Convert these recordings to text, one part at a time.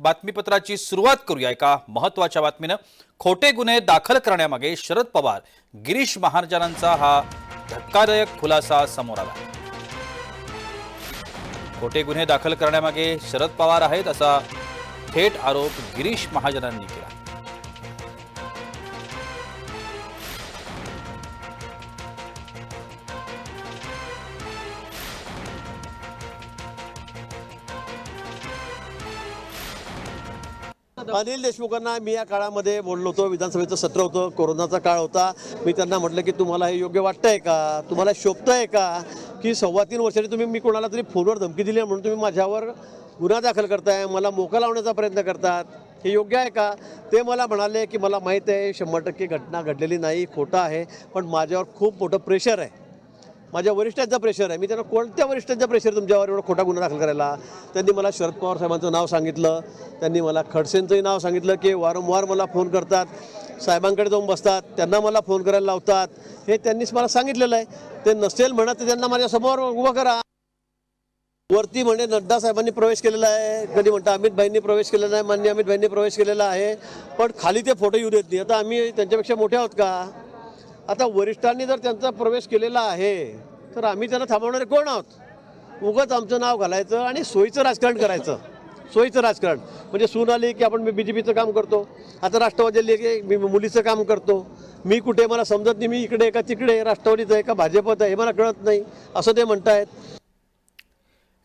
बातमीपत्राची सुरुवात करूया. एका महत्त्वाच्या बातमीनं खोटे गुन्हे दाखल करण्यामागे शरद पवार गिरीश महाजनांचा हा धक्कादायक खुलासा समोर आला. खोटे गुन्हे दाखल करण्यामागे शरद पवार आहेत असा थेट आरोप गिरीश महाजनांनी केला. अनिल देशमुखांना मी या काळामध्ये बोललो होतो विधानसभेचं सत्र होतं कोरोनाचा काळ होता. मी त्यांना म्हटलं की तुम्हाला हे योग्य वाटतंय का? तुम्हाला शोभतंय का? की सव्वा तीन वर्षांनी तुम्ही मी कोणाला तरी फोनवर धमकी दिली आहे म्हणून तुम्ही माझ्यावर गुन्हा दाखल करताय मला मोका लावण्याचा प्रयत्न करतात. हे योग्य आहे का? ते मला म्हणाले की मला माहीत आहे शंभर टक्के घटना घडलेली नाही खोटं आहे पण माझ्यावर खूप मोठं प्रेशर आहे. माझ्या वरिष्ठांचा प्रेशर आहे. मी त्यांना कोणत्या वरिष्ठांचा प्रेशर तुमच्यावर एवढा खोटा गुन्हा दाखल करायला? त्यांनी मला शरद पवार साहेबांचं नाव सांगितलं. त्यांनी मला खडसेंचंही नाव सांगितलं की वारंवार मला फोन करतात. साहेबांकडे जाऊन बसतात. त्यांना मला फोन करायला लावतात. हे त्यांनीच मला सांगितलेलं आहे. ते नसेल म्हणत तर त्यांना माझ्यासमोर उभं करा. वरती म्हणे नड्डा साहेबांनी प्रवेश केलेला आहे. कधी म्हणता अमित भाईंनी प्रवेश केलेला आहे. मान्य अमित भाईंनी प्रवेश केलेला आहे. पण खाली ते फोटो येऊ देत नाही. आता आम्ही त्यांच्यापेक्षा मोठे आहोत का? आता वरिष्ठांनी जर त्यांचा प्रवेश केलेला आहे तर आम्ही त्यांना थांबवणारे कोण आहोत? उगाच आमचं नाव घालायचं आणि सोयीचं राजकारण करायचं. सोयीचं राजकारण. म्हणजे सून आली की आपण मी बी जे पीचं काम करतो. आता राष्ट्रवादी आली की मी मुलीचं काम करतो. मी कुठे मला समजत नाही मी इकडे का तिकडे राष्ट्रवादीचं आहे का भाजपचं आहे हे मला कळत नाही. असं ते म्हणतायत.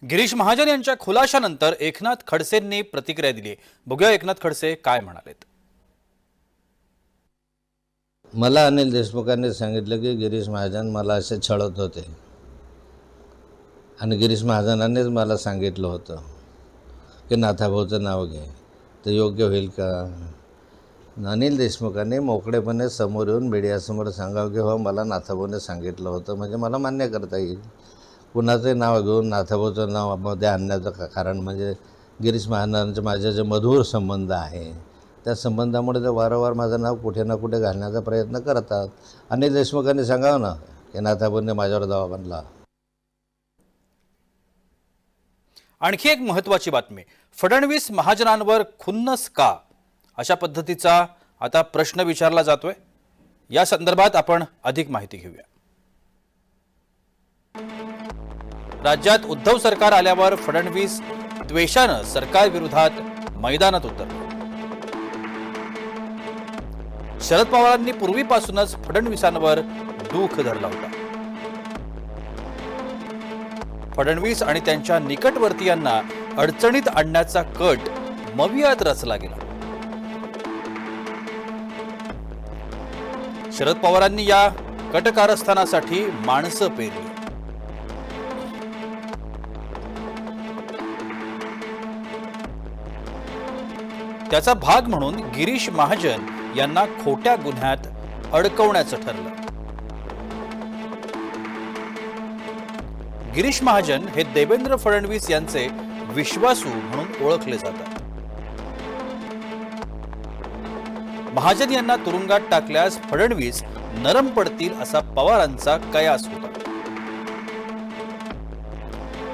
गिरीश महाजन यांच्या खुलाशानंतर एकनाथ खडसेंनी प्रतिक्रिया दिली. बघूया एकनाथ खडसे काय म्हणालेत. मला अनिल देशमुखांनी सांगितलं की गिरीश महाजन मला असे छळत होते. आणि गिरीश महाजनांनीच मला सांगितलं होतं की नाथाभाऊचं नाव घे. तर योग्य होईल का? अनिल देशमुखांनी मोकळेपणे समोर येऊन मीडियासमोर सांगावं की हो मला नाथाभाऊने सांगितलं होतं. म्हणजे मला मान्य करता येईल. कुणाचंही नाव घेऊन नाथाभाऊचं नावमध्ये आणण्याचं का- कारण म्हणजे गिरीश महाजनांचे माझे जे मधुर संबंध आहे त्या संबंधामुळे ते वारंवार माझं नाव कुठे ना कुठे घालण्याचा प्रयत्न करतात. अनिल देशमुखांनी सांगावं ना की नाथाभाऊंनी माझ्यावर दावा बनला. आणखी एक महत्वाची बातमी. फडणवीस महाजनांवर खुन्नस का? अशा पद्धतीचा आता प्रश्न विचारला जातोय. या संदर्भात आपण अधिक माहिती घेऊया. राज्यात उद्धव सरकार आल्यावर फडणवीस द्वेषानं सरकार विरोधात मैदानात उतरले. शरद पवारांनी पूर्वीपासूनच फडणवीसांवर दुःख धरला होता. फडणवीस आणि त्यांच्या निकटवर्तीयांना अडचणीत आणण्याचा कट मवियात रचला गेला. शरद पवारांनी या कटकारस्थानासाठी माणसं पेरली. त्याचा भाग म्हणून गिरीश महाजन यांना खोट्या गुन्ह्यात अडकवण्याचं ठरलं. गिरीश महाजन हे देवेंद्र फडणवीस यांचे विश्वासू म्हणून ओळखले जातात. महाजन यांना तुरुंगात टाकल्यास फडणवीस नरम पडतील असा पवारांचा कयास होता.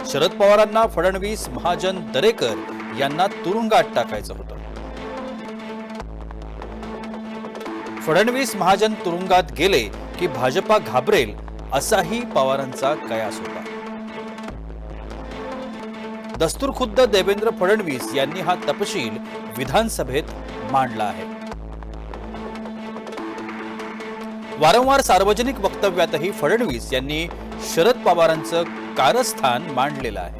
शरद पवारांना फडणवीस महाजन दरेकर यांना तुरुंगात टाकायचं होतं. फडणवीस महाजन तुरुंगात गेले की भाजपा घाबरेल असाही पवारांचा कयास होता. दस्तूरखुद्द देवेंद्र फडणवीस यांनी हा तपशील विधानसभेत मांडला आहे. वारंवार सार्वजनिक वक्तव्यातही फडणवीस यांनी शरद पवारांचं कारस्थान मांडलेलं आहे.